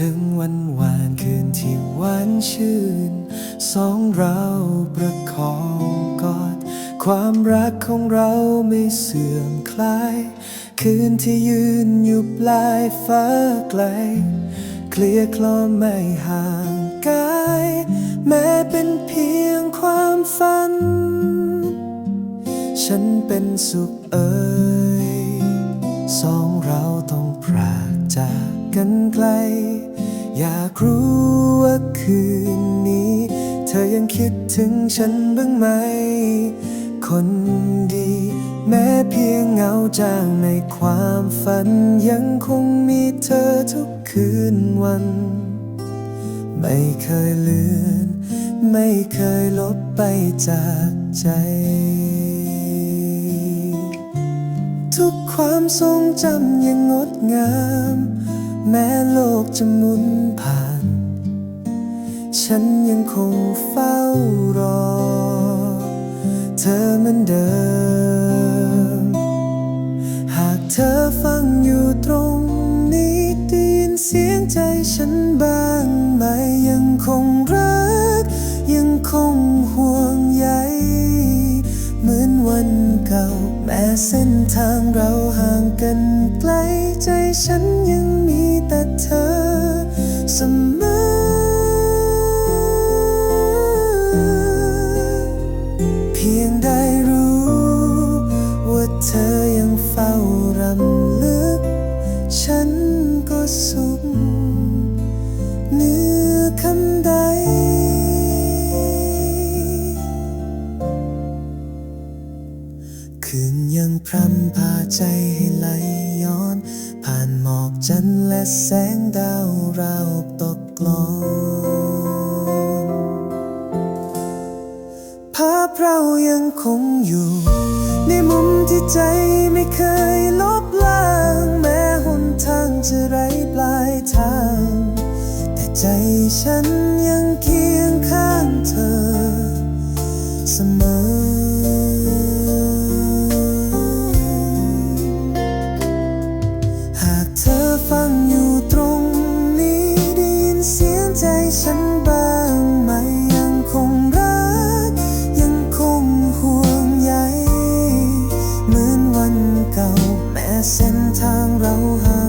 ถึงวันวานคืนที่หวานชื่น สองเราประคองกอด ความรักของเราไม่เสื่อมคลาย คืนที่ยืนอยู่ปลายฟ้าไกล เคลียร์คลอไม่ห่างกาย แม้เป็นเพียงความฝัน ฉันเป็นสุขเอ่ยสองเราต้อง กันไกล อยากรู้ว่าคืนนี้ เธอยังคิดถึงฉันบ้างไหม คนดี แม้เพียงเงาจางในความฝัน ยังคงมีเธอทุกคืนวัน ไม่เคยเลือนไม่เคยลบไปจากใจ ทุกความทรงจำยังงดงาม แม้โลกจะหมุนผ่าน ฉันยังคงเฝ้ารอ เธอเหมือนเดิม หากเธอฟังอยู่ตรงนี้ได้ยินเสียงใจฉันบ้างไหมยังคงรัก ยังคงห่วงใยเหมือนวันเก่า แม้เส้นทางเราห่างกันไกลใจฉันยัง พรำพาใจให้ไหลย้อน ผ่านหมอกจันทร์และแสงดาวราวตกกลอนภาพเรายังคงอยู่ ในมุมที่ใจไม่เคยลบล้าง แม้หนทางจะไร้ปลายทาง แต่ใจฉันยังเคียงข้างเธอ เส้นทางเราหา